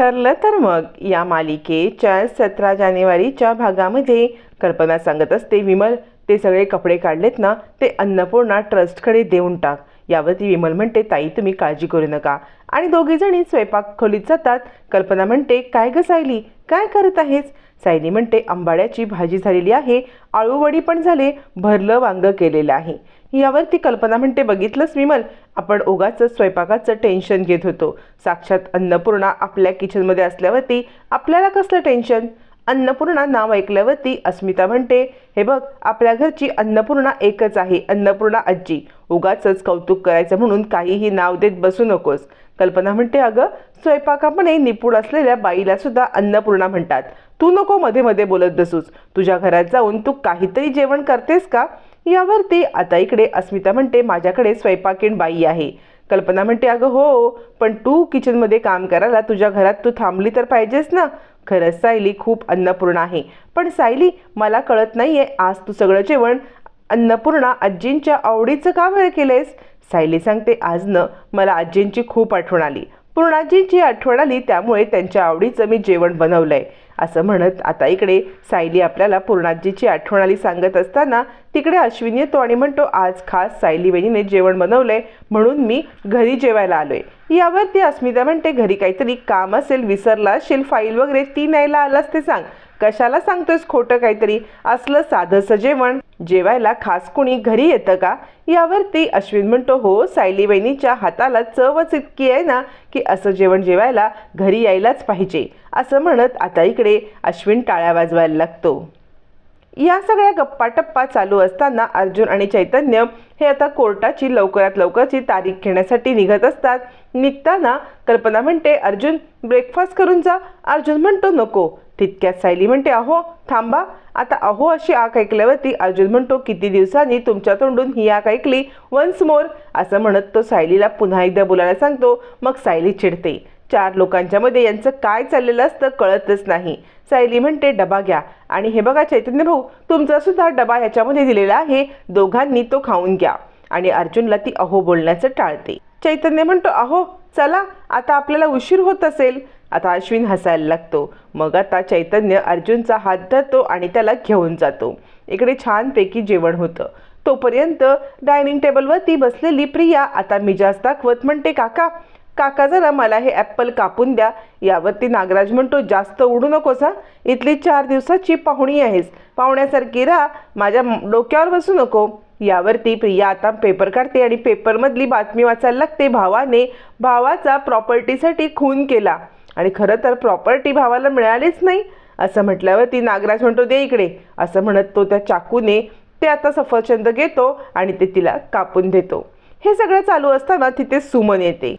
ठरलं तर मग या मालिकेच्या सतरा जानेवारीच्या भागामध्ये कल्पना सांगत असते विमल ते सगळे कपडे काढलेत ना ते अन्नपूर्णा ट्रस्टकडे देऊन टाक. यावरती विमल म्हणते ताई तुम्ही काळजी करू नका. आणि दोघीजणी स्वयंपाक खोलीत जातात. कल्पना म्हणते काय गसायली काय करत आहेस? सायली म्हणते आंबाड्याची भाजी झालेली आहे आळूवडी पण झाले भरलं वांग केलेलं आहे. यावरती कल्पना म्हणते बघितलंच विमल आपण ओगाचं स्वयंपाकाचं टेन्शन घेत होतो. साक्षात अन्नपूर्णा आपल्या किचनमध्ये असल्यावरती आपल्याला कसलं टेन्शन? अन्नपूर्णा नाव ऐकल्यावरती अस्मिता म्हणते हे बघ आपल्या घरची अन्नपूर्णा एकच आहे अन्नपूर्णा आजी. उगाचच कौतुक करायचं म्हणून काहीही नाव देत बसू नकोस. कल्पना म्हणते अगं स्वयंपाकापणे निपुण असलेल्या बाईला सुद्धा अन्नपूर्णा म्हणतात. तू नको मध्ये मध्ये बोलत बसूस. तुझ्या घरात जाऊन तू काहीतरी जेवण करतेस का? यावरती आता इकडे अस्मिता म्हणते माझ्याकडे स्वयंपाकीण बाई आहे. कल्पना म्हणते अगं हो पण तू किचनमध्ये काम करायला तुझ्या घरात तू थांबली तर पाहिजेस ना. खरंच सायली खूप अन्नपूर्ण आहे. पण सायली मला कळत नाही आहे आज तू सगळं जेवण अन्नपूर्णा आजींच्या आवडीचं का बरं केलेस सायली सांगते आज न मला आजींची खूप आठवण आली. पूर्णाजींची आठवण आली त्यामुळे त्यांच्या आवडीचं मी जेवण बनवलं आहे असं म्हणत आता इकडे सायली आपल्याला पूर्णाजीची आठवण आली सांगत असताना तिकडे अश्विनी येतो आणि म्हणतो आज खास सायली बहिणीने जेवण बनवलंय म्हणून मी घरी जेवायला आलोय. यावरती अस्मिता म्हणते घरी काहीतरी काम असेल विसरला असेल फाईल वगैरे ती न्यायला आलास ते सांग. कशाला सांगतोयस खोटं काहीतरी? असलं साधंसं जेवण. जेवायला खास कुणी घरी येतं का? यावरती अश्विन म्हणतो हो सायली बहिणीच्या हाताला चवच इतकी आहे ना की असं जेवण जेवायला घरी यायलाच पाहिजे. असं म्हणत आता इकडे अश्विन टाळ्या वाजवायला लागतो. या सगळ्या गप्पाटप्पा चालू असताना अर्जुन आणि चैतन्य हे आता कोर्टाची लवकरात लवकरची तारीख घेण्यासाठी निघत असतात. निघताना कल्पना म्हणते अर्जुन ब्रेकफास्ट करून जा. अर्जुन म्हणतो नको तितक्यात सायली म्हणते अहो थांबा. आता अहो अशी आक ऐकल्यावरती अर्जुन म्हणतो किती दिवसांनी तुमच्या तोंडून ही आक ऐकली? वन्स मोर असं म्हणत तो सायलीला पुन्हा एकदा बोलायला सांगतो. मग सायली चिडते. चार लोकांच्या मध्ये यांचं काय चाललेलं असतं कळतच नाही. सायली म्हणते डबा घ्या. आणि हे बघा चैतन्य भाऊ तुमचा सुद्धा डबा ह्याच्यामध्ये दिलेला आहे. दोघांनी तो खाऊन घ्या. आणि अर्जुनला ती अहो बोलण्याचं टाळते. चैतन्य म्हणतो अहो चला आता आपल्याला उशीर होत असेल. आता अश्विन हसायला लागतो. मग आता चैतन्य अर्जुनचा हात धरतो आणि त्याला घेऊन जातो. इकडे छानपैकी जेवण होतं. तोपर्यंत डायनिंग टेबलवरती बसलेली प्रिया आता मिजाज दाखवत म्हणते काका काका जरा मला हे ॲप्पल कापून द्या. यावरती नागराज म्हणतो जास्त उडू नकोस. हा इथली चार दिवसाची पाहुणी आहेस. पाहुण्यासारखी राहा. माझ्या डोक्यावर बसू नको. यावरती प्रिया आता पेपर काढते आणि पेपरमधली बातमी वाचायला लागते. भावाने भावाचा प्रॉपर्टीसाठी खून केला. आणि खरं तर प्रॉपर्टी भावाला मिळालीच नाही. असं म्हटल्यावर ती नागराज म्हणतो दे इकडे. असं म्हणत तो त्या चाकूने ते आता सफरचंद घेतो आणि ते तिला कापून देतो. हे सगळं चालू असताना तिथे सुमन येते.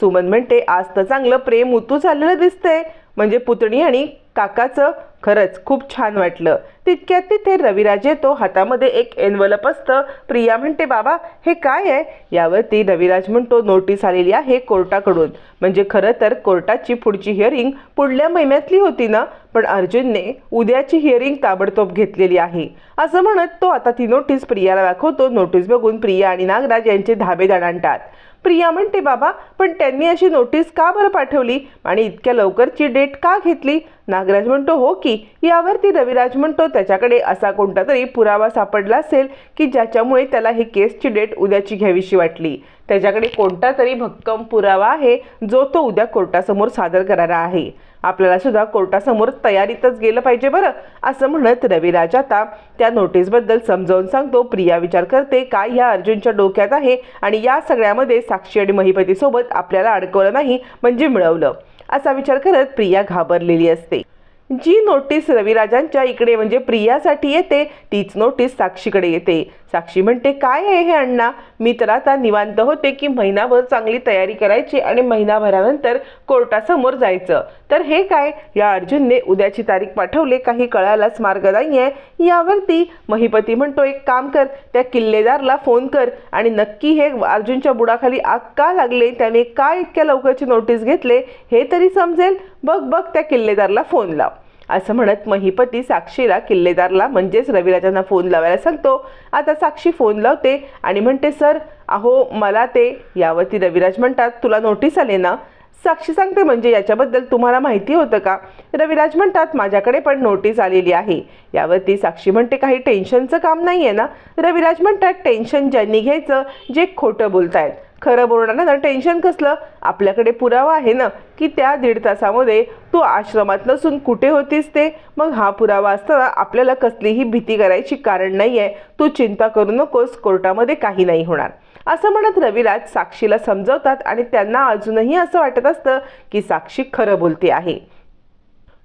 सुमन म्हणते आज तर चांगलं प्रेम उतू झालेलं दिसतंय. म्हणजे पुतणी आणि काकाचं खरंच खूप छान वाटलं. तितक्यात तिथे रविराज येतो. हातामध्ये एक एनवलप असतं. प्रिया म्हणते बाबा हे काय आहे? यावरती रविराज म्हणतो नोटीस आलेली आहे कोर्टाकडून. म्हणजे खरं तर कोर्टाची पुढची हिअरिंग पुढल्या महिन्यातली होती ना? पण अर्जुनने उद्याची हिअरिंग ताबडतोब घेतलेली आहे. असं म्हणत तो आता ती नोटीस प्रियाला दाखवतो. नोटीस बघून प्रिया आणि नागराज यांचे धाबे आणतात. प्रिया म्हणते बाबा पण त्यांनी अशी नोटीस का बरं पाठवली? आणि इतक्या लवकरची डेट का घेतली? नागराज म्हणतो हो की यावरती रविराज म्हणतो त्याच्याकडे असा कोणता तरी पुरावा सापडला असेल की ज्याच्यामुळे त्याला ही केसची डेट उद्याची घ्यावीशी वाटली. त्याच्याकडे कोणता तरी भक्कम पुरावा आहे जो तो उद्या कोर्टासमोर सादर करणारा आहे. आपल्याला सुद्धा कोर्टासमोर तयारीतच गेलं पाहिजे बरं असं म्हणत रविराज आता त्या नोटीसबद्दल समजावून सांगतो प्रिया विचार करते काय ह्या अर्जुनच्या डोक्यात आहे? आणि या सगळ्यामध्ये साक्षी आणि महिपतीसोबत आपल्याला अडकवलं नाही म्हणजे मिळवलं. असा विचार करत प्रिया घाबरलेली असते. जी नोटीस रविराजांच्या इकडे म्हणजे प्रियासाठी येते तीच नोटीस साक्षीकडे येते. साक्षी म्हणते काय आहे हे अण्णा? मी तर आता निवांत होते की महिनाभर चांगली तयारी करायची आणि महिनाभरानंतर कोर्टासमोर जायचं. तर हे काय? या अर्जुनने उद्याची तारीख पाठवले काही कळायलाच मार्ग नाही आहे यावरती महिपती म्हणतो एक काम कर त्या किल्लेदारला फोन कर आणि नक्की हे अर्जुनच्या बुडाखाली आग का लागले? त्याने का इतक्या लवकरची नोटीस घेतले? हे तरी समजेल? बघ बघ त्या किल्लेदारला फोन लाव. असं म्हणत महिपती साक्षीला किल्लेदारला म्हणजेच रविराजांना फोन लावायला सांगतो. आता साक्षी फोन लावते आणि म्हणते सर अहो मला ते यावरती रविराज म्हणतात तुला नोटीस आले ना? साक्षी सांगते म्हणजे याच्याबद्दल तुम्हाला माहिती होतं का? रविराज म्हणतात माझ्याकडे पण नोटीस आलेली आहे. यावरती साक्षी म्हणते काही टेन्शनचं काम नाही आहे ना? रविराज म्हणतात टेन्शन ज्यांनी घ्यायचं जे खोटं बोलतायत. खरं बोलणार ना टेन्शन कसलं? आपल्याकडे पुरावा आहे ना की त्या दीड तासामध्ये तू आश्रमात नसून कुठे होतीस ते? मग हा पुरावा असताना आपल्याला कसलीही भीती करायची कारण नाही आहे तू चिंता करू नकोस कोर्टामध्ये काही नाही होणार. असं म्हणत रविराज साक्षीला समजवतात आणि त्यांना अजूनही असं वाटत असतं की साक्षी खरं बोलते आहे.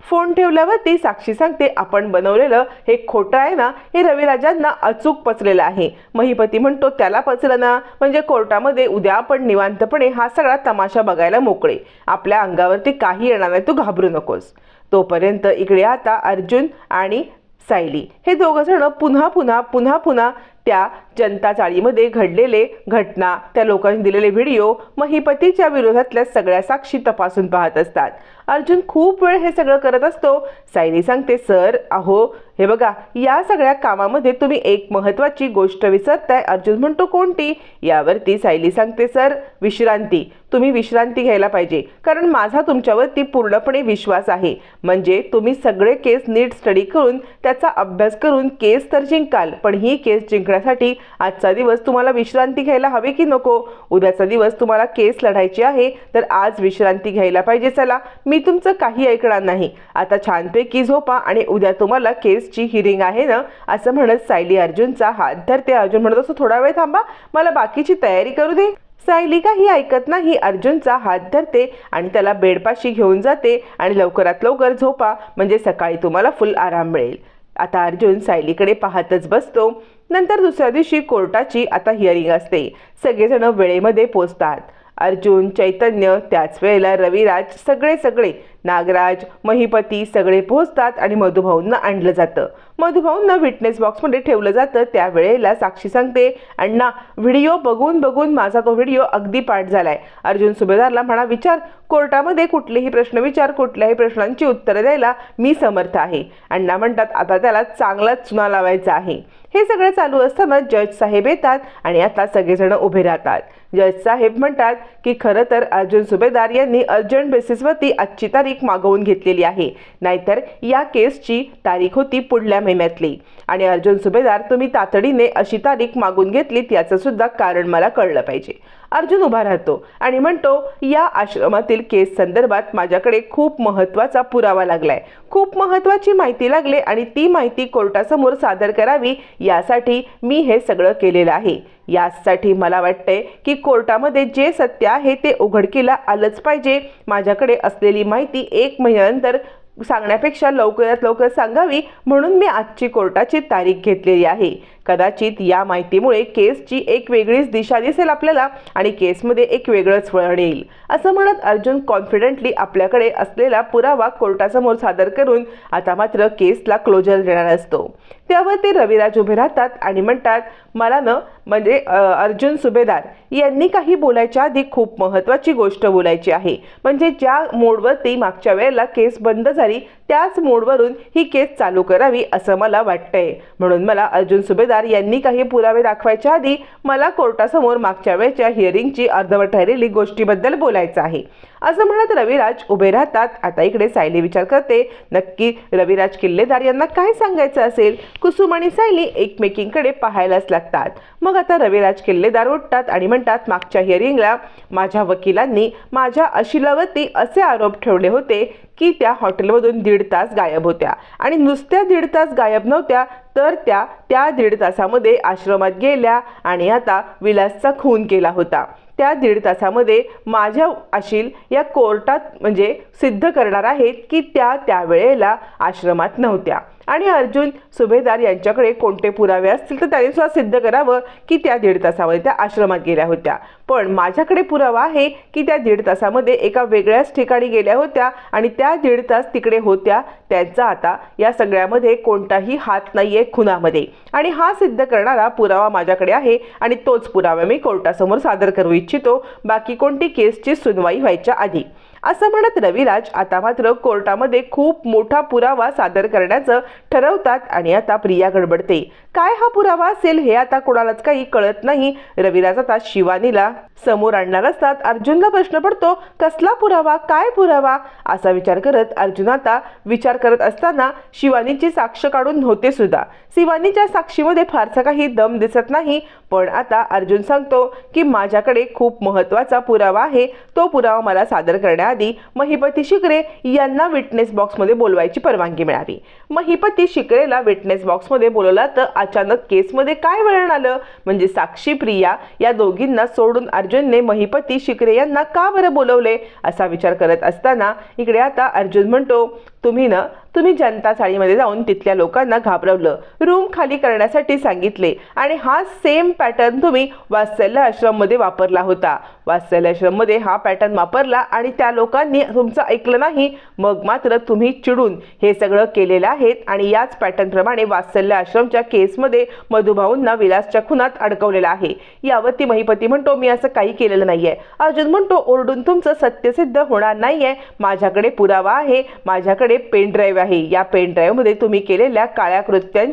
फोन ठेवल्यावर ती साक्षी सांगते आपण बनवलेलं हे खोटं आहे ना हे रविराजांना अचूक पचलेलं आहे. महिपती म्हणतो त्याला पचलं ना. म्हणजे कोर्टामध्ये उद्या आपण निवांतपणे हा सगळा तमाशा बघायला मोकळे. आपल्या अंगावरती काही येणार नाही तू घाबरू नकोस. तोपर्यंत इकडे आता अर्जुन आणि सायली हे दोघं जण पुन्हा पुन्हा पुन्हा पुन्हा त्या जनता चाळीमध्ये घडलेले घटना त्या लोकांनी दिलेले व्हिडिओ महिपतीच्या विरोधातल्या सगळ्या साक्षी तपासून पाहत असतात. अर्जुन खूप वेळ हे सगळं करत असतो. सायली सांगते सर अहो हे बघा या सगळ्या कामामध्ये तुम्ही एक महत्त्वाची गोष्ट विसरताय. अर्जुन म्हणतो कोणती? यावरती सायली सांगते सर विश्रांती. तुम्ही विश्रांती घ्यायला पाहिजे. कारण माझा तुमच्यावरती पूर्णपणे विश्वास आहे. म्हणजे तुम्ही सगळे केस नीट स्टडी करून त्याचा अभ्यास करून केस तर जिंकाल पण ही केस जिंकण्यासाठी आजचा दिवस तुम्हाला विश्रांती घ्यायला हवे की नको? उद्याचा दिवस तुम्हाला केस लढायची आहे तर आज विश्रांती घ्यायला पाहिजे. चला मी तुमचं काही ऐकणार नाही. आता छानपैकी झोपा आणि उद्या तुम्हाला केसची हिरिंग आहे ना असं म्हणत सायली अर्जुनचा हात. धरते अर्जुन म्हणत असतो थोडा वेळ थांबा मला बाकीची तयारी करू दे. सायली काही ऐकत नाही अर्जुनचा हात धरते आणि त्याला बेडपाशी घेऊन जाते आणि लवकरात लवकर झोपा म्हणजे सकाळी तुम्हाला फुल आराम मिळेल. आता अर्जुन सायलीकडे पाहतच बसतो. नंतर दुसऱ्या दिवशी कोर्टाची आता हिअरिंग असते. सगळेजण वेळेमध्ये पोचतात. अर्जुन चैतन्य त्याच वेळेला रविराज सगळे सगळे नागराज महिपती सगळे पोहोचतात आणि मधुभाऊंना आणलं जातं. मधुभाऊंना विटनेस बॉक्समध्ये ठेवलं जातं. त्यावेळेला साक्षी सांगते अण्णा व्हिडिओ बघून बघून माझा तो व्हिडिओ अगदी पाठ झालाय. अर्जुन सुभेदारला म्हणा विचार कोर्टामध्ये कुठलेही प्रश्न विचार कुठल्याही प्रश्नांची उत्तरं द्यायला मी समर्थ आहे. अण्णा म्हणतात आता त्याला चांगलाच चुना लावायचा आहे. हे सगळं चालू असताना जज साहेब येतात आणि आता सगळेजण उभे राहतात. जज साहेब म्हणतात की खरं तर अर्जुन सुभेदार यांनी अर्जंट बेसिसवरती आजची तारीख मागवून घेतलेली आहे. नाहीतर या केसची तारीख होती पुढल्या महिन्यातली. आणि अर्जुन सुभेदार तुम्ही तातडीने अशी तारीख मागून घेतलीत याचं सुद्धा कारण मला कळलं पाहिजे. अर्जुन उभा राहतो आणि म्हणतो या आश्रमातील केस संदर्भात माझ्याकडे खूप महत्त्वाचा पुरावा लागलाय. खूप महत्त्वाची माहिती लागले आणि ती माहिती कोर्टासमोर सादर करावी यासाठी मी हे सगळं केलेलं आहे. यासाठी मला वाटतंय की कोर्टामध्ये जे सत्य आहे ते उघडकीला आलंच पाहिजे. माझ्याकडे असलेली माहिती एक महिन्यानंतर सांगण्यापेक्षा लवकरात लवकर सांगावी म्हणून मी आजची कोर्टाची तारीख घेतलेली आहे. कदाचित या माहितीमुळे केसची एक वेगळीच दिशा दिसेल आपल्याला आणि केसमध्ये एक वेगळंच वळण येईल असं म्हणत अर्जुन कॉन्फिडेंटली आपल्याकडे असलेला पुरावा कोर्टासमोर सादर करून आता मात्र केसला क्लोजर देणार असतो. त्यावर ते रविराज उभे राहतात आणि म्हणतात मला न म्हणजे अर्जुन सुभेदार यांनी काही बोलायच्या आधी खूप महत्त्वाची गोष्ट बोलायची आहे. म्हणजे ज्या मोडवरती मागच्या वेळेला केस बंद झाली त्याच मोडवरून ही केस चालू करावी असं मला वाटतंय. म्हणून मला अर्जुन सुभेदार यांनी काही पुरावे दाखवायच्या आधी मला कोर्टासमोर मागच्या वेळेच्या हिअरिंगची अर्धवट राहिलेली गोष्टीबद्दल बोलायचं आहे. असं म्हणत रविराज उभे राहतात. आता इकडे सायली विचार करते नक्की रविराज किल्लेदार यांना काय सांगायचं असेल? कुसुम आणि सायली एकमेकींकडे पाहायलाच लागतात. मग आता रविराज किल्लेदार उठतात आणि म्हणतात मागच्या हिअरिंगला माझ्या वकिलांनी माझ्या अशिलावती असे आरोप ठेवले होते की त्या हॉटेलमधून दीड तास गायब होत्या. आणि नुसत्या दीड तास गायब नव्हत्या तर त्या त्या दीड तासामध्ये आश्रमात गेल्या आणि आता विलासचा खून केला होता. त्या दीड तासामध्ये माझ्या अशील या कोर्टात म्हणजे सिद्ध करणार आहेत की त्या त्यावेळेला आश्रमात नव्हत्या. आणि अर्जुन सुभेदार यांच्याकडे कोणते पुरावे असतील तर त्यांनी सुद्धा सिद्ध करावं की त्या दीड तासामध्ये त्या आश्रमात गेल्या होत्या. पण माझ्याकडे पुरावा आहे की त्या दीड तासामध्ये एका वेगळ्याच ठिकाणी गेल्या होत्या आणि त्या दीड तास तिकडे होत्या त्यांचा आता या सगळ्यामध्ये कोणताही हात नाही आहे खुनामध्ये. आणि हा सिद्ध करणारा पुरावा माझ्याकडे आहे आणि तोच पुरावा मी कोर्टासमोर सादर करू इच्छितो. बाकी कोणती केसची सुनवाई व्हायच्या आधी? असं म्हणत रविराज आता मात्र कोर्टामध्ये खूप मोठा पुरावा सादर करण्याचं ठरवतात आणि आता प्रिया गडबडते. काय हा पुरावा असेल हे आता कोणालाच काही कळत नाही. रविराज आता शिवानीला समोर आणणार असतात. अर्जुनला प्रश्न पडतो कसला पुरावा काय पुरावा? असा विचार करत अर्जुन आता विचार करत असताना शिवानीची साक्ष काढून होते सुद्धा. शिवानीच्या साक्षीमध्ये फारसा काही दम दिसत नाही पण आता अर्जुन सांगतो की माझ्याकडे खूप महत्त्वाचा पुरावा आहे. तो पुरावा मला सादर करण्यात करण्याआधी महिपती शिकरे यांना विटनेस बॉक्समध्ये बोलवायची परवानगी मिळावी. महिपती शिकरेला विटनेस बॉक्समध्ये बोलवला तर अचानक केसमध्ये काय वळण आलं? म्हणजे साक्षी प्रिया या दोघींना सोडून अर्जुनने महिपती शिकरे यांना का बरं बोलवले? असा विचार करत असताना इकडे आता अर्जुन म्हणतो तुम्ही ना तुम्ही जनता चाळीमध्ये जाऊन तिथल्या लोकांना घाबरवलं रूम खाली करण्यासाठी सांगितले आणि हा सेम पॅटर्न तुम्ही वात्सल्य आश्रममध्ये वापरला होता. वात्सल्य आश्रममध्ये हा पॅटर्न वापरला आणि त्या लोकांनी तुमचं ऐकलं नाही मग मात्र तुम्ही चिडून हे सगळं केलेलं आहेत आणि याच पॅटर्नप्रमाणे वात्सल्य आश्रमच्या केसमध्ये मधुभाऊंना विलासच्या खुनात अडकवलेलं आहे. यावरती महिपती म्हणतो मी असं काही केलेलं नाहीये. अर्जुन म्हणतो ओरडून तुमचं सत्यसिद्ध होणार नाहीये. माझ्याकडे पुरावा आहे. माझ्याकडे पेन ड्राईव्ह आहे. या पेन ड्राईव्हमध्ये तुम्ही केलेल्या काळ्या कृत्यां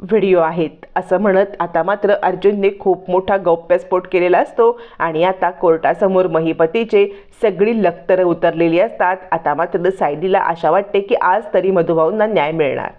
व्हिडिओ आहेत. असं म्हणत आता मात्र अर्जुनने खूप मोठा गौप्यस्फोट केलेला असतो आणि आता कोर्टासमोर महिपतीचे सगळी लखतरं उतरलेली असतात. आता मात्र सायलीला आशा वाटते की आज तरी मधुभाऊंना न्याय मिळणार.